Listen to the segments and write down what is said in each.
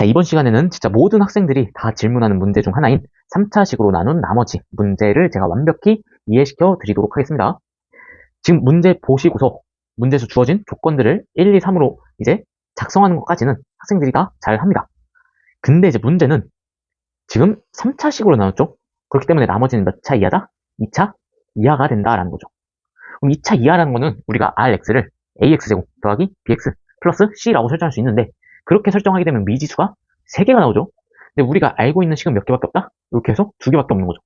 자, 이번 시간에는 진짜 모든 학생들이 다 질문하는 문제 중 하나인 3차식으로 나눈 나머지 문제를 제가 완벽히 이해시켜 드리도록 하겠습니다. 지금 문제 보시고서 문제에서 주어진 조건들을 1, 2, 3으로 이제 작성하는 것까지는 학생들이 다 잘 합니다. 근데 이제 문제는 지금 3차식으로 나눴죠? 그렇기 때문에 나머지는 몇 차 이하다? 2차 이하가 된다라는 거죠. 그럼 2차 이하라는 거는 우리가 rx를 ax제곱 더하기 bx 플러스 c라고 설정할 수 있는데 그렇게 설정하게 되면 미지수가 3개가 나오죠. 근데 우리가 알고 있는 식은 몇 개밖에 없다? 이렇게 해서 2개밖에 없는 거죠.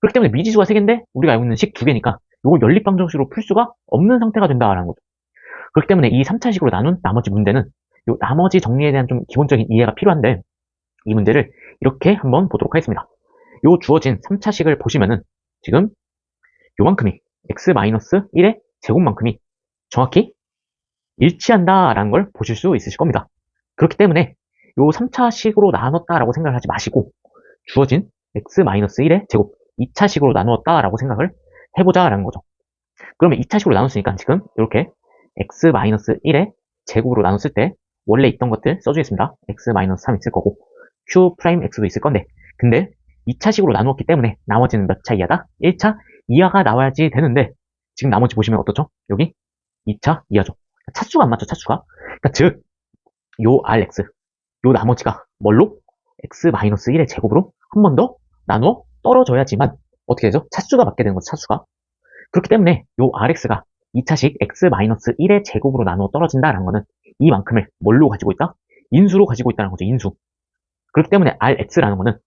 그렇기 때문에 미지수가 3개인데 우리가 알고 있는 식 2개니까 이걸 연립방정식으로 풀 수가 없는 상태가 된다라는 거죠. 그렇기 때문에 이 3차식으로 나눈 나머지 문제는 이 나머지 정리에 대한 좀 기본적인 이해가 필요한데 이 문제를 이렇게 한번 보도록 하겠습니다. 요 주어진 3차식을 보시면은 지금 요만큼이 x-1의 제곱만큼이 정확히 일치한다라는 걸 보실 수 있으실 겁니다. 그렇기 때문에 요 3차식으로 나눴다라고 생각을 하지 마시고 주어진 x-1의 제곱 2차식으로 나누었다라고 생각을 해보자라는 거죠. 그러면 2차식으로 나눴으니까 지금 이렇게 x-1의 제곱으로 나눴을 때 원래 있던 것들 써주겠습니다. x-3 있을 거고 q'x도 있을 건데 근데 2차식으로 나누었기 때문에 나머지는 몇 차 이하다? 1차 이하가 나와야지 되는데 지금 나머지 보시면 어떻죠? 여기 2차 이하죠. 차수가 안 맞죠, 차수가. 그러니까 즉, 요 rx, 요 나머지가 뭘로? x-1의 제곱으로 한 번 더 나누어 떨어져야지만 어떻게 되죠? 차수가 맞게 되는 거죠, 차수가. 그렇기 때문에 요 rx가 2차식 x-1의 제곱으로 나누어 떨어진다라는 거는 이만큼을 뭘로 가지고 있다? 인수로 가지고 있다는 거죠, 인수. 그렇기 때문에 rx라는 거는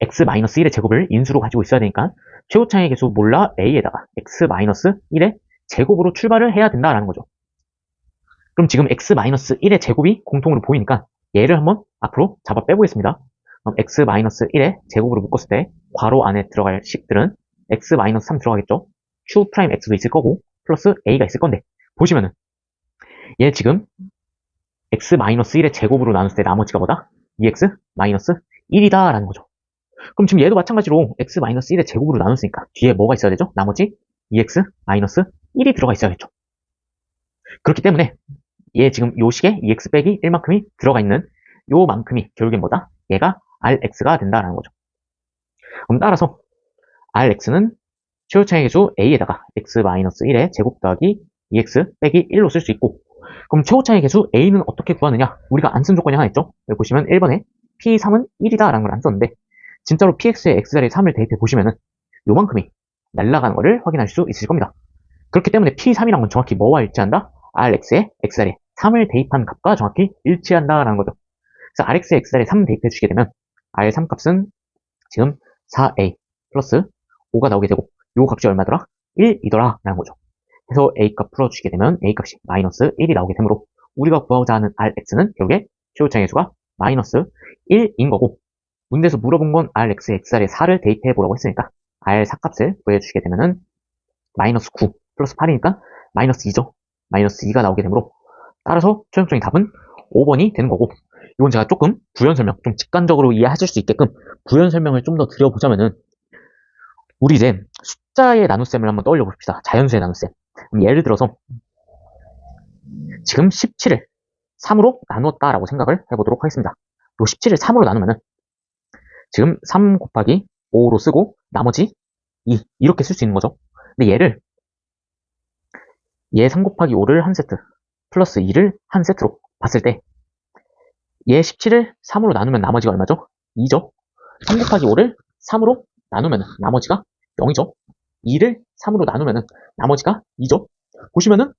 x-1의 제곱을 인수로 가지고 있어야 되니까 최고차의 개수 몰라 a에다가 x-1의 제곱으로 출발을 해야 된다라는 거죠. 그럼 지금 x-1의 제곱이 공통으로 보이니까 얘를 한번 앞으로 잡아 빼보겠습니다. 그럼 x-1의 제곱으로 묶었을 때 괄호 안에 들어갈 식들은 x-3 들어가겠죠. q'x도 있을 거고 플러스 a가 있을 건데 보시면은 얘 지금 x-1의 제곱으로 나눴을 때 나머지가 뭐다? 2x-1이다 라는 거죠. 그럼 지금 얘도 마찬가지로 x-1의 제곱으로 나눴으니까 뒤에 뭐가 있어야 되죠? 나머지 2x-1이 들어가 있어야겠죠. 그렇기 때문에 얘 지금 요 식에 2x 빼기 1만큼이 들어가 있는 요만큼이 결국엔 뭐다? 얘가 rx가 된다라는 거죠. 그럼 따라서 rx는 최고차의 개수 a에다가 x-1의 제곱 더하기 2x 빼기 1로 쓸 수 있고 그럼 최고차의 개수 a는 어떻게 구하느냐? 우리가 안 쓴 조건이 하나 있죠? 여기 보시면 1번에 p3은 1이다 라는 걸 안 썼는데 진짜로 px에 x자리에 3을 대입해 보시면은 요만큼이 날아가는 거를 확인할 수 있으실 겁니다. 그렇기 때문에 p3이란 건 정확히 뭐와 일치한다? rx에 x자리에 3을 대입한 값과 정확히 일치한다라는 거죠. 그래서 rx에 x자리에 3 대입해 주게 되면 r3 값은 지금 4a 플러스 5가 나오게 되고 요 값이 얼마더라? 1이더라 라는 거죠. 그래서 a 값 풀어주게 되면 a 값이 마이너스 1이 나오게 되므로 우리가 구하고자 하는 rx는 결국에 최고차의 수가 마이너스 1인 거고 문제에서 물어본 건 rx, x자리에 4를 대입해 보라고 했으니까 r4 값을 구해주시게 되면은 마이너스 9 플러스 8이니까 마이너스 2죠. 마이너스 2가 나오게 되므로 따라서 최종적인 답은 5번이 되는 거고 이건 제가 조금 부연 설명, 좀 직관적으로 이해하실 수 있게끔 부연 설명을 좀 더 드려보자면은 우리 이제 숫자의 나눗셈을 한번 떠올려 봅시다. 자연수의 나눗셈. 예를 들어서 지금 17을 3으로 나누었다라고 생각을 해보도록 하겠습니다. 요 17을 3으로 나누면은 지금 3 곱하기 5로 쓰고 나머지 2 이렇게 쓸 수 있는 거죠. 근데 얘를 얘 3 곱하기 5를 한 세트 플러스 2를 한 세트로 봤을 때 얘 17을 3으로 나누면 나머지가 얼마죠? 2죠. 3 곱하기 5를 3으로 나누면 나머지가 0이죠. 2를 3으로 나누면 나머지가 2죠. 보시면은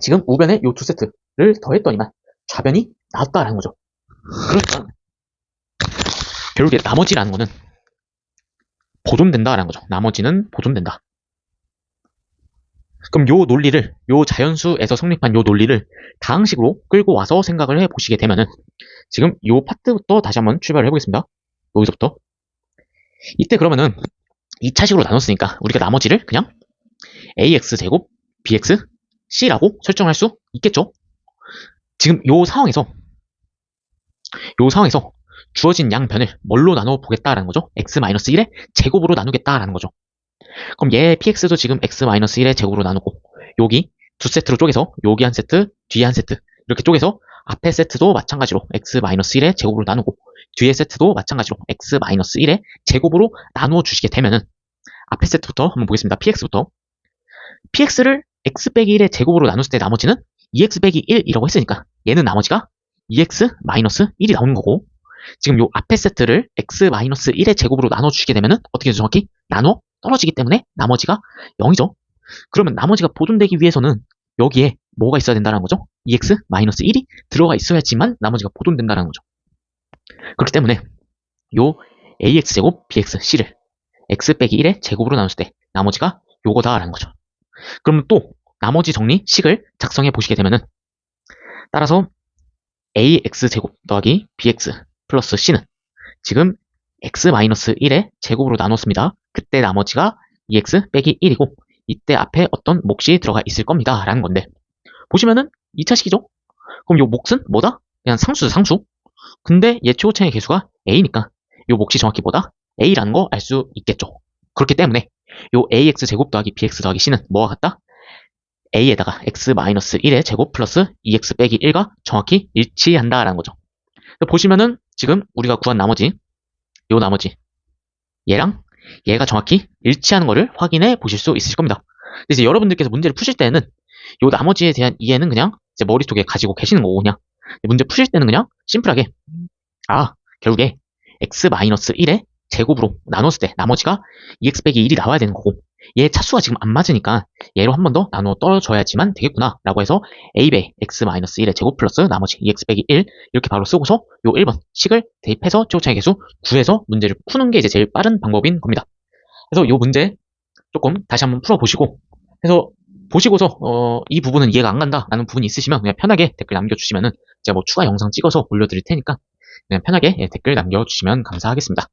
지금 우변에 이두 세트를 더했더니만 좌변이 나왔다라는 거죠. 그러니까 결국에 나머지라는 거는 보존된다라는 거죠. 나머지는 보존된다. 그럼 요 논리를 요 자연수에서 성립한 요 논리를 다항식으로 끌고 와서 생각을 해 보시게 되면은 지금 요 파트부터 다시 한번 출발을 해보겠습니다. 여기서부터 이때 그러면은 2차식으로 나눴으니까 우리가 나머지를 그냥 ax 제곱 bx c라고 설정할 수 있겠죠. 지금 요 상황에서 요 상황에서 주어진 양변을 뭘로 나눠 보겠다라는 거죠. x-1의 제곱으로 나누겠다라는 거죠. 그럼 얘 px도 지금 x-1의 제곱으로 나누고 여기 두 세트로 쪼개서 여기 한 세트, 뒤에 한 세트 이렇게 쪼개서 앞에 세트도 마찬가지로 x-1의 제곱으로 나누고 뒤에 세트도 마찬가지로 x-1의 제곱으로 나누어 주시게 되면은 앞에 세트부터 한번 보겠습니다. px부터 px를 x 빼기 1의 제곱으로 나눴을 때 나머지는 2x 빼기 1이라고 했으니까 얘는 나머지가 2x-1이 나오는 거고 지금 요 앞에 세트를 x-1의 제곱으로 나눠 주시게 되면은 어떻게? 정확히 나눠 떨어지기 때문에 나머지가 0이죠. 그러면 나머지가 보존되기 위해서는 여기에 뭐가 있어야 된다는 거죠? 2x-1이 들어가 있어야지만 나머지가 보존된다는 거죠. 그렇기 때문에 요 ax제곱 bxc를 x 빼기 1의 제곱으로 나눴을 때 나머지가 요거다라는 거죠. 그러면 또 나머지 정리 식을 작성해 보시게 되면은 따라서 ax제곱 더하기 bx 플러스 c는 지금 x-1의 제곱으로 나눴습니다. 그때 나머지가 2x 빼기 1이고 이때 앞에 어떤 몫이 들어가 있을 겁니다. 라는 건데 보시면은 2차식이죠? 그럼 요 몫은 뭐다? 그냥 상수죠 상수 근데 얘 최고차의 개수가 a니까 요 몫이 정확히 뭐다? a라는 거 알 수 있겠죠. 그렇기 때문에 요 ax 제곱 더하기 bx 더하기 c는 뭐와 같다? a에다가 x-1의 제곱 플러스 2x 빼기 1과 정확히 일치한다라는 거죠. 보시면은 지금 우리가 구한 나머지 요 나머지 얘랑 얘가 정확히 일치하는 것을 확인해 보실 수 있으실 겁니다. 이제 여러분들께서 문제를 푸실 때는 요 나머지에 대한 이해는 그냥 제 머릿속에 가지고 계시는 거고 그냥 문제 푸실 때는 그냥 심플하게 아 결국에 x-1의 제곱으로 나눴을 때 나머지가 2x 빼기 1이 나와야 되는 거고 얘 차수가 지금 안 맞으니까 얘로 한 번 더 나누어 떨어져야지만 되겠구나 라고 해서 a배 x-1의 제곱 플러스 나머지 2x 빼기 1 이렇게 바로 쓰고서 요 1번 식을 대입해서 최고차의 개수 구해서 문제를 푸는 게 이제 제일 빠른 방법인 겁니다. 그래서 요 문제 조금 다시 한번 풀어보시고 그래서 보시고서 어, 이 부분은 이해가 안 간다 라는 부분이 있으시면 그냥 편하게 댓글 남겨주시면은 제가 뭐 추가 영상 찍어서 올려드릴 테니까 그냥 편하게 예, 댓글 남겨주시면 감사하겠습니다.